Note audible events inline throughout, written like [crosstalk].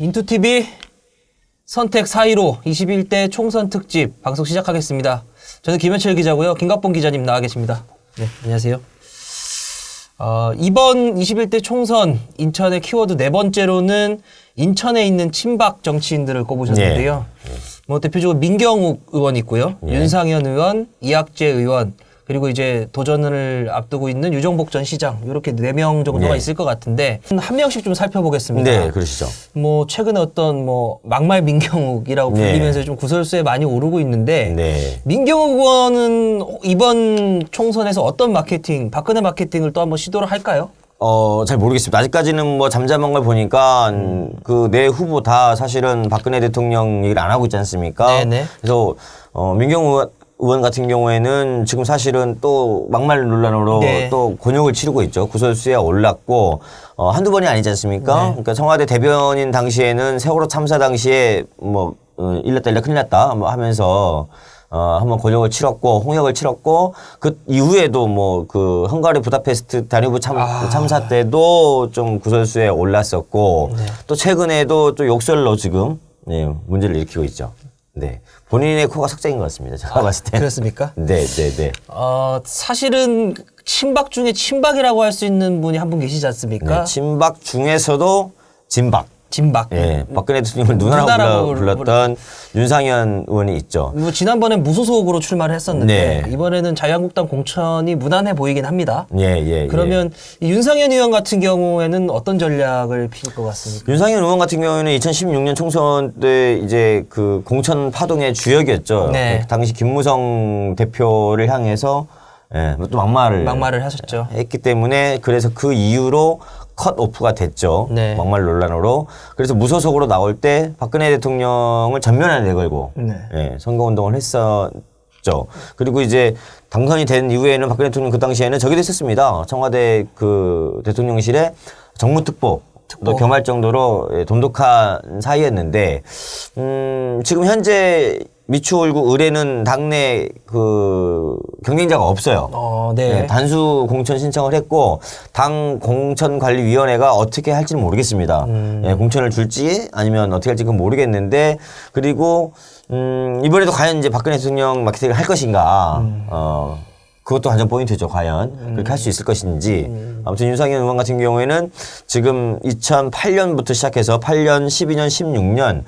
인투TV 선택 4.15 21대 총선 특집 방송 시작하겠습니다. 저는 김현철 기자고요. 김갑봉 기자님 나와 계십니다. 네, 안녕하세요. 어, 이번 21대 총선 인천의 키워드 네 번째로는 인천에 있는 친박 정치인들을 꼽으셨는데요. 뭐 대표적으로 민경욱 의원 있고요. 윤상현 의원, 이학재 의원, 그리고 이제 도전을 앞두고 있는 유정복 전 시장 이렇게 네 명 정도가 네. 있을 것 같은데 한 명씩 좀 살펴보겠습니다. 네, 그러시죠. 뭐 최근에 어떤 뭐 막말 민경욱이라고 네. 불리면서 좀 구설수에 많이 오르고 있는데 네. 민경욱 의원은 이번 총선에서 어떤 마케팅, 박근혜 마케팅을 또 한번 시도를 할까요? 어, 잘 모르겠습니다. 아직까지는 뭐 잠잠한 걸 보니까 음. 그네 후보 다 사실은 박근혜 대통령 얘기를 안 하고 있지 않습니까? 네네. 그래서 어, 민경우 의원- 같은 경우에는 지금 사실은 또 막말 논란으로 네. 또 곤욕을 치르고 있죠. 구설수에 올랐고 어, 한두 번이 아니지 않습니까? 네. 그러니까 청와대 대변인 당시에는 세월호 참사 당시에 뭐 어, 일났다 일났 큰일 났다 뭐 하면서 어, 한번 곤욕을 치렀고 홍역을 치렀고 그 이후에도 뭐 그 헝가리 부다페스트 다뉴브 참, 아. 참사 때도 좀 구설수에 올랐었고 네. 또 최근에도 또 욕설로 지금 네, 문제를 일으키고 있죠. 네. 본인의 코가 석장인 것 같습니다. 제가 봤을 때. 그렇습니까? [laughs] 네, 네, 네. 어, 사실은 친박 중에 친박이라고 할 수 있는 분이 한 분 계시지 않습니까? 네. 친박 중에서도 진박. 진박. 예. 박근혜 대통령을 누나라고, 누나라고 불러, 불렀던 윤상현 의원이 있죠. 뭐 지난번에 무소속으로 출마를 했었는데 네. 이번에는 자유한국당 공천이 무난해 보이긴 합니다. 예, 예. 그러면 이 윤상현 의원 같은 경우에는 어떤 전략을 피울 것 같습니까? 예. 윤상현 의원 같은 경우에는 2016년 총선 때 이제 그 공천 파동의 주역이었죠. 네. 그 당시 김무성 대표를 향해서 예, 또 막말을 막말을 하셨죠. 했기 때문에 그래서 그 이후로 컷 오프가 됐죠. 네. 막말 논란으로. 그래서 무소속으로 나올 때 박근혜 대통령을 전면에 내걸고 네. 예, 선거 운동을 했었죠. 그리고 이제 당선이 된 이후에는 박근혜 대통령 그 당시에는 저기도 있었습니다. 청와대 그 대통령실에 정무특보 도 겸할 정도로 예, 돈독한 사이였는데 음, 지금 현재 미추홀구 의뢰는 당내 그 경쟁자가 없어요. 어, 네. 네, 단수 공천 신청을 했고 당 공천관리위원회가 어떻게 할지는 모르겠습니다. 음. 예, 공천을 줄지 아니면 어떻게 할지 그건 모르겠는데 그리고 음, 이번에도 과연 이제 박근혜 대통령 마케팅을 할 것인가? 음. 어, 그것도 관전 포인트죠. 과연 그렇게 할 수 있을 것인지. 음. 아무튼 윤상현 의원 같은 경우에는 지금 2008년부터 시작해서 8년, 12년, 16년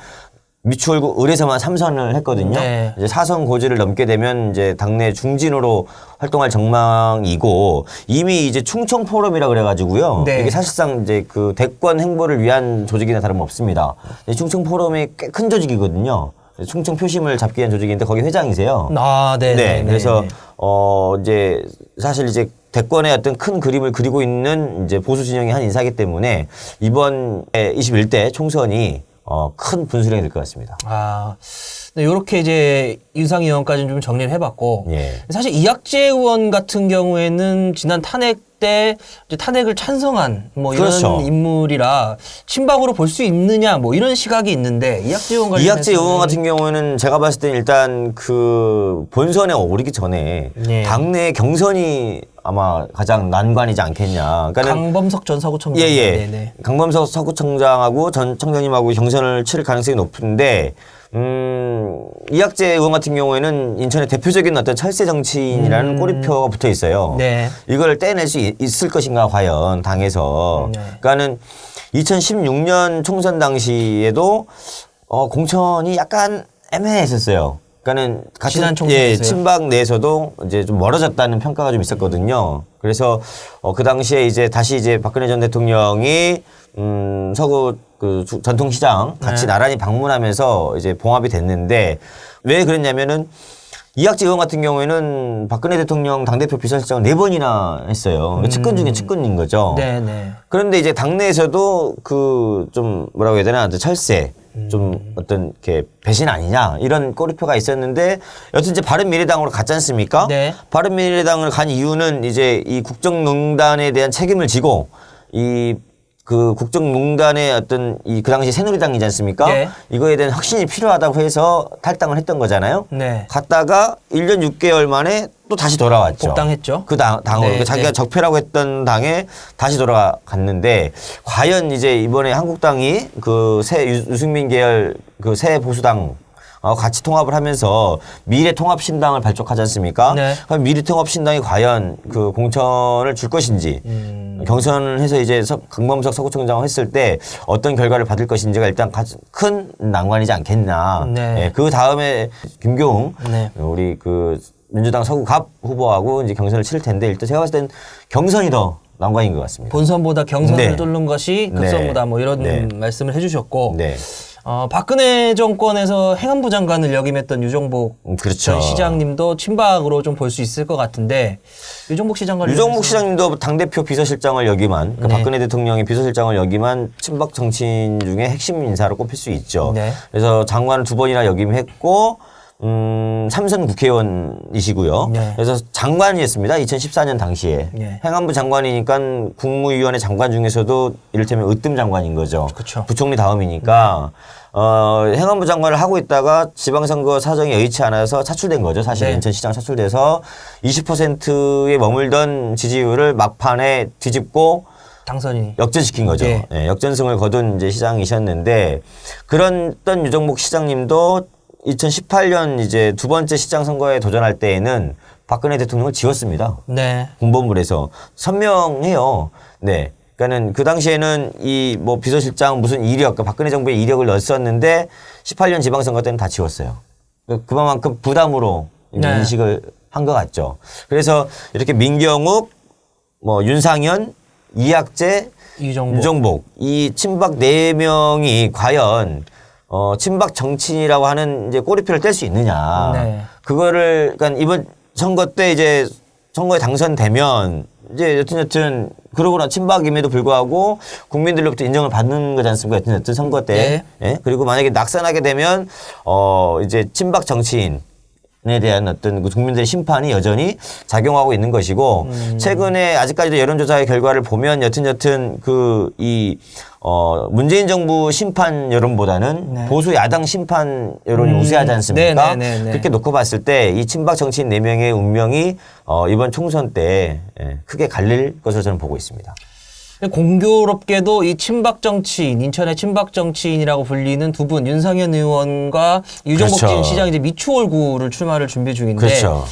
미추홀구 의뢰서만 삼선을 했거든요. 네. 이제 사선 고지를 넘게 되면 이제 당내 중진으로 활동할 전망이고 이미 이제 충청 포럼이라 그래가지고요. 네. 이게 사실상 이제 그 대권 행보를 위한 조직이나 다름없습니다. 충청 포럼이 꽤 큰 조직이거든요. 충청 표심을 잡기 위한 조직인데 거기 회장이세요. 아, 네. 네, 네, 그래서 네. 어 이제 사실 이제 대권의 어떤 큰 그림을 그리고 있는 이제 보수 진영의 한 인사이기 때문에 이번 21대 총선이 어, 큰 분수령이 될 것 같습니다. 아, 네, 이렇게 이제 윤상희 의원까지는 좀 정리를 해봤고, 예. 사실 이학재 의원 같은 경우에는 지난 탄핵 때 이제 탄핵을 찬성한 뭐 이런 그렇죠. 인물이라 친박으로 볼 수 있느냐 뭐 이런 시각이 있는데 이학재 의원 관련해서 이학재 의원 같은 경우에는 제가 봤을 때 일단 그 본선에 오르기 전에 네. 당내 경선이 아마 가장 난관이지 않겠냐. 그러니까는 강범석 전 사구청장. 예, 예. 네네. 강범석 서구청장하고 전 청장님하고 경선을 치를 가능성이 높은데, 음, 이학재 의원 같은 경우에는 인천의 대표적인 어떤 철새 정치인이라는 꼬리표가 붙어 있어요. 음. 네. 이걸 떼낼 수 있- 있을 것인가, 과연, 당에서. 네. 그러니까는 2016년 총선 당시에도, 어, 공천이 약간 애매했었어요. 그러니까는 같은 예? 친박 내에서도 이제 좀 멀어졌다는 평가가 좀 있었거든요. 그래서 어, 그 당시에 이제 다시 이제 박근혜 전 대통령이 음, 서구 그 주- 전통시장 같이 네. 나란히 방문하면서 이제 봉합이 됐는데 왜 그랬냐면은 이학재 의원 같은 경우에는 박근혜 대통령 당대표 비서실장을 네 번이나 했어요. 측근 중에 측근인 거죠. 음. 네네. 그런데 이제 당내에서도 그 좀 뭐라고 해야 되나 그 철새 좀 어떤 이렇게 배신 아니냐 이런 꼬리표가 있었는데 여튼 이제 바른미래당으로 갔지 않습니까? 네. 바른미래당을 간 이유는 이제 이 국정농단에 대한 책임을 지고 이 그 국정농단의 어떤 이 그 당시 새누리당이지 않습니까? 네. 이거에 대한 혁신이 필요하다고 해서 탈당을 했던 거잖아요. 네. 갔다가 1년 6개월 만에 또 다시 돌아왔죠. 복당했죠. 그 당, 당으로 네, 그 자기가 네. 적폐라고 했던 당에 다시 돌아갔는데 과연 이제 이번에 한국당이 그 새 유승민 계열 그 새 보수당 어, 같이 통합을 하면서 미래 통합 신당을 발족하지 않습니까? 네. 그럼 미래 통합 신당이 과연 그 공천을 줄 것인지 음. 경선을 해서 이제 서- 강범석 서구청장을 했을 때 어떤 결과를 받을 것인지가 일단 큰 난관이지 않겠나. 네. 예, 그 다음에 김교웅 네. 우리 그 민주당 서구갑 후보하고 이제 경선을 치를 텐데 일단 제가 봤을 땐 경선이 더 난관인 것 같습니다. 본선보다 경선을 네. 뚫는 것이 급선보다 네. 뭐 이런 네. 말씀을 해주셨고 네. 어, 박근혜 정권에서 행안부 장관을 역임했던 유정복 음, 그렇죠. 전 시장님도 친박으로 좀 볼 수 있을 것 같은데 유정복 시장 관련 유정복 시장님도 당 대표 비서실장을 역임한 그 네. 박근혜 대통령의 비서실장을 역임한 친박 정치인 중에 핵심 인사로 꼽힐 수 있죠. 네. 그래서 장관을 두 번이나 역임했고 음, 삼선 국회의원이시고요. 네. 그래서 장관이었습니다. 2014년 당시에. 네. 행안부 장관이니까 국무위원회 장관 중에서도 이를테면 으뜸 장관인 거죠. 그쵸. 부총리 다음이니까 어, 행안부 장관을 하고 있다가 지방선거 사정이 여의치 않아서 차출된 거죠. 사실 네. 인천시장 차출돼서 20%에 머물던 지지율을 막판에 뒤집고 당선이 역전시킨 거죠. 네. 예, 역전승을 거둔 이제 시장이셨는데 그런 던 유정복 시장님도 2018년 이제 두 번째 시장 선거에 도전할 때에는 박근혜 대통령을 지웠습니다. 네. 군본부에서 선명해요. 네. 그러니까는 그 당시에는 이 뭐 비서실장 무슨 이력, 그 박근혜 정부의 이력을 넣었었는데 18년 지방선거 때는 다 지웠어요. 그- 그만큼 부담으로 네. 인식을 한 것 같죠. 그래서 이렇게 민경욱, 뭐 윤상현, 이학재, 유정복 유정복 이 친박 네 명이 과연 어 친박 정치인이라고 하는 이제 꼬리표를 뗄 수 있느냐. 네. 그거를 그러니까 이번 선거 때 이제 선거에 당선되면 이제 여튼 여튼 그러고나 친박임에도 불구하고 국민들로부터 인정을 받는 거지 않습니까? 여튼 여튼 선거 때. 예? 그리고 만약에 낙선하게 되면 어 이제 친박 정치인 에 대한 어떤 그 국민들의 심판이 여전히 작용하고 있는 것이고 최근에 아직까지도 여론조사의 결과를 보면 여튼 여튼 그이 어 문재인 정부 심판 여론보다는 네. 보수 야당 심판 여론이 음. 우세하지 않습니까? 네, 네, 네, 네. 그렇게 놓고 봤을 때 이 친박 정치인 네명의 운명이 어 이번 총선 때 예, 크게 갈릴 것으로 저는 보고 있습니다. 공교롭게도 이 친박 정치인 인천의 친박 정치인이라고 불리는 두 분 윤상현 의원과 유정복 그렇죠. 시장이 이제 미추홀구를 출마를 준비 중인데 그렇죠.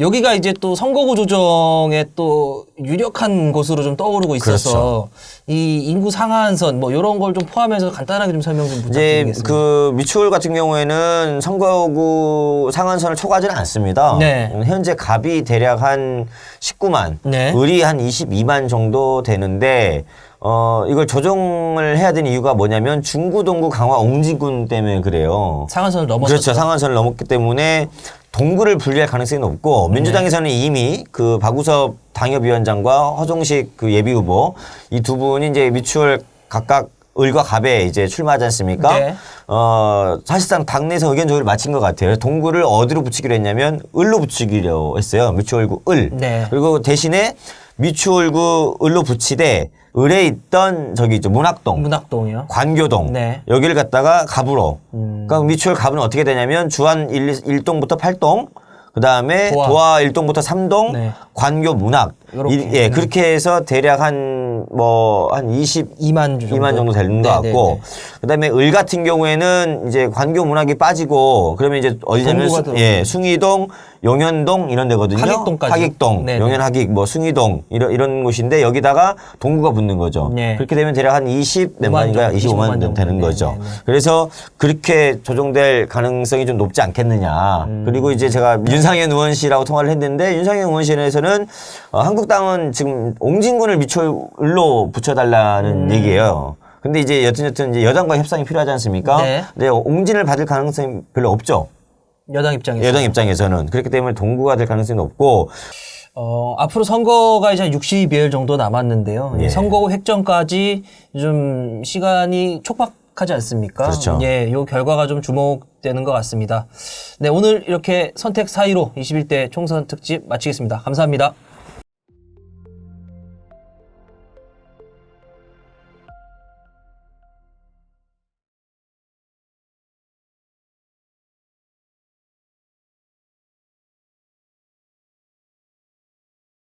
여기가 이제 또 선거구 조정에 또 유력한 곳으로 좀 떠오르고 있어서 이 인구 상한선 뭐 이런 걸 좀 포함해서 간단하게 좀 설명 좀 이제 부탁드리겠습니다. 그 미추홀 같은 경우에는 선거구 상한선을 초과하지는 않습니다. 네. 현재 갑이 대략 한 19만, 네. 을이 한 22만 정도 되는데 어 이걸 조정을 해야 되는 이유가 뭐냐면 중구, 동구, 강화, 옹진군 때문에 그래요. 상한선을 넘어서 그렇죠. 상한선을 넘었기 때문에 동구를 분리할 가능성이 높고 네. 민주당에서는 이미 그 박우섭 당협위원장과 허종식 그 예비 후보 이 두 분이 이제 미추홀 각각 을과 갑에 이제 출마하지 않습니까? 네. 어, 사실상 당내에서 의견 조율을 마친 것 같아요. 동구를 어디로 붙이기로 했냐면 을로 붙이기로 했어요. 미추홀구 을. 네. 그리고 대신에 미추홀구 을로 붙이되 을에 있던 저기 있죠. 문학동. 문학동이요. 관교동 네. 여기를 갖다가 갑으로 음. 그러니까 미추홀 갑은 어떻게 되냐면 주한 1, 동부터 8동 그다음에 도화. 도화, 1동부터 3동 네. 관교 문학 요렇게. 이- 예 그렇게 해서 대략 한 뭐한20 2만 주 정도. 2만 정도 되는 것 네, 같고 네, 네. 그다음에 을 같은 경우에는 이제 관교 문학이 빠지고 그러면 이제 어디냐면 동구가 수. 예 숭이동 용현동 이런 데거든요. 하객동까지. 하객동, 네, 네. 용현 하객 뭐 숭이동 이런 이런 곳인데 여기다가 동구가 붙는 거죠. 네. 그렇게 되면 대략 한 20몇 5만 만인가 정도, 25만 25만 정도 정도. 되는 네, 거죠. 네, 네. 그래서 그렇게 조정될 가능성이 좀 높지 않겠느냐. 음. 그리고 이제 제가 윤상현 의원실하고 통화를 했는데 윤상현 의원실에서 는 어, 한국당은 지금 옹진군을 미추홀로 붙여달라는 음. 얘기예요. 근데 이제 여튼 여튼 이제 여당과 협상이 필요하지 않습니까? 네. 근데 옹진을 받을 가능성이 별로 없죠. 여당 입장에서 여당 입장에서는 그렇기 때문에 동구가 될 가능성이 높고 어, 앞으로 선거가 이제 한 60여일 정도 남았는데요. 예. 선거구 획정까지 좀 시간이 촉박 하지 않습니까? 그렇죠. 예, 요 결과가 좀 주목되는 것 같습니다. 네, 오늘 이렇게 선택 4위로 21대 총선 특집 마치겠습니다. 감사합니다.